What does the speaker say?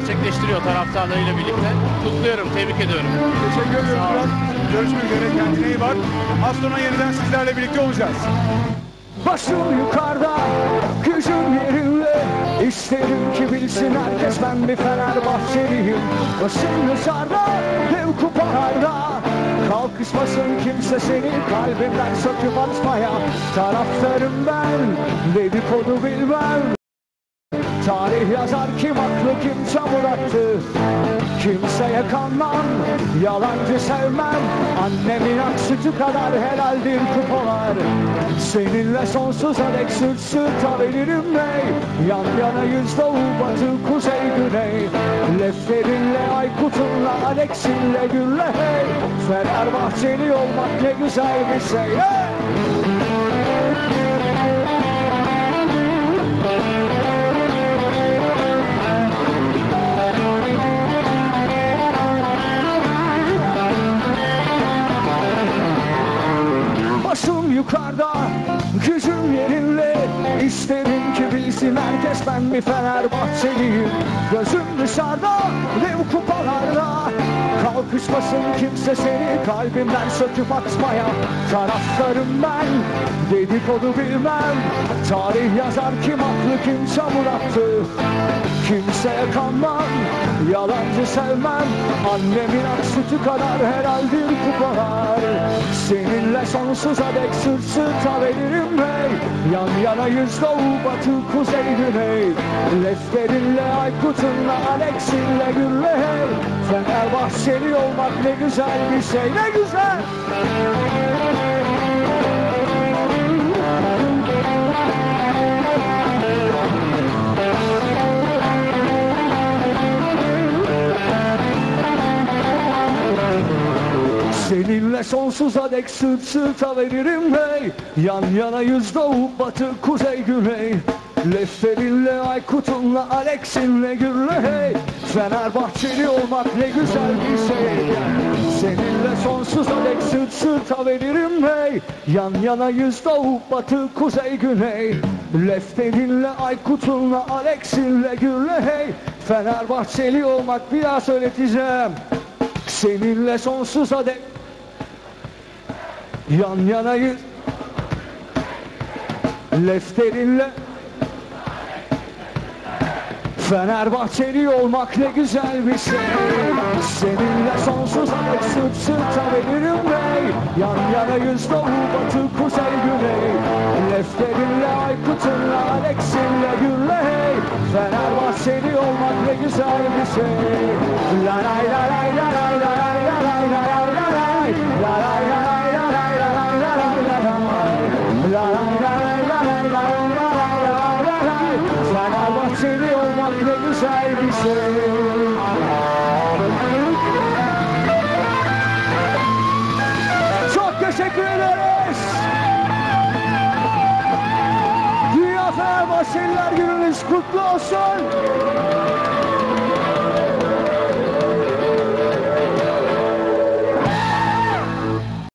gerçekleştiriyor taraftarlarıyla birlikte. Kutluyorum, tebrik ediyorum. Teşekkür ediyorum Murat. Görüşmek üzere. Kendine iyi bak. Az sonra yeniden sizlerle birlikte olacağız. Başım yukarıda, gücüm yerinde İsterim ki bilsin herkes ben bir Fenerbahçeliyim Başım dışarıda, dev kupalarda Kalkışmasın kimse seni kalbimden söküp atmaya Taraftarım ben, dedikodu bilmem Tarih yazar kim haklı kim çamur attı Kimseye kanmam, yalancı sevmem. Annemin ak sütü kadar helaldir kupalar. Seninle sonsuza dek sırt sırta veririm bey. Yan yana yüz doğu batı kuzey güney. Lefterinle Aykut'unla Alex'inle Gül'le hey. Fenerbahçeli olmak ne güzel bir şey hey! Başım yukarıda, gücüm yerinde. İsterim ki bilsin herkes ben bir Fenerbahçeliyim. Gözüm dışarıda, dev kupalarda Kalkışmasın kimse seni kalbimden söküp atmaya Taraftarım ben, dedikodu bilmem. Tarih yazar kim haklı kim çamur attı Kimseye kanmam, yalancı sevmem. Annemin ak sütü kadar herhaldir kupalar Seninle sonsuza dek sırt sırta veririm hey. Yan yana yüz doğu batı kuzey güney. Lefterinle Aykut'unla Alex'inle Gül'le hey Fenerbahçeli olmak ne güzel bir şey ne güzel. Seninle sonsuza dek sırt sırta veririm hey. Yan yana yüz doğu batı kuzey güney. Lefterinle Aykut'unla Alex'inle Gürle hey Fenerbahçeli olmak ne güzel bir şey. Seninle sonsuza dek sırt sırta veririm hey. Yan yana yüz doğu batı kuzey güney. Lefterinle Aykut'unla Alex'inle Gürle hey. Fenerbahçeli olmak bir daha söyleteceğim. Seninle sonsuza dek Yan yanayız Lefterinle Fenerbahçeli olmak ne güzel bir şey. Seninle sonsuza dek sırt sırta veririm bey. Yan yana yüz doğu batı kuzey güney. Lefterinle Aykut'unla Alex'inle Gül'le hey. Fenerbahçeli olmak ne güzel bir şey. La lay la lay la lay Fenerbahçeli olmak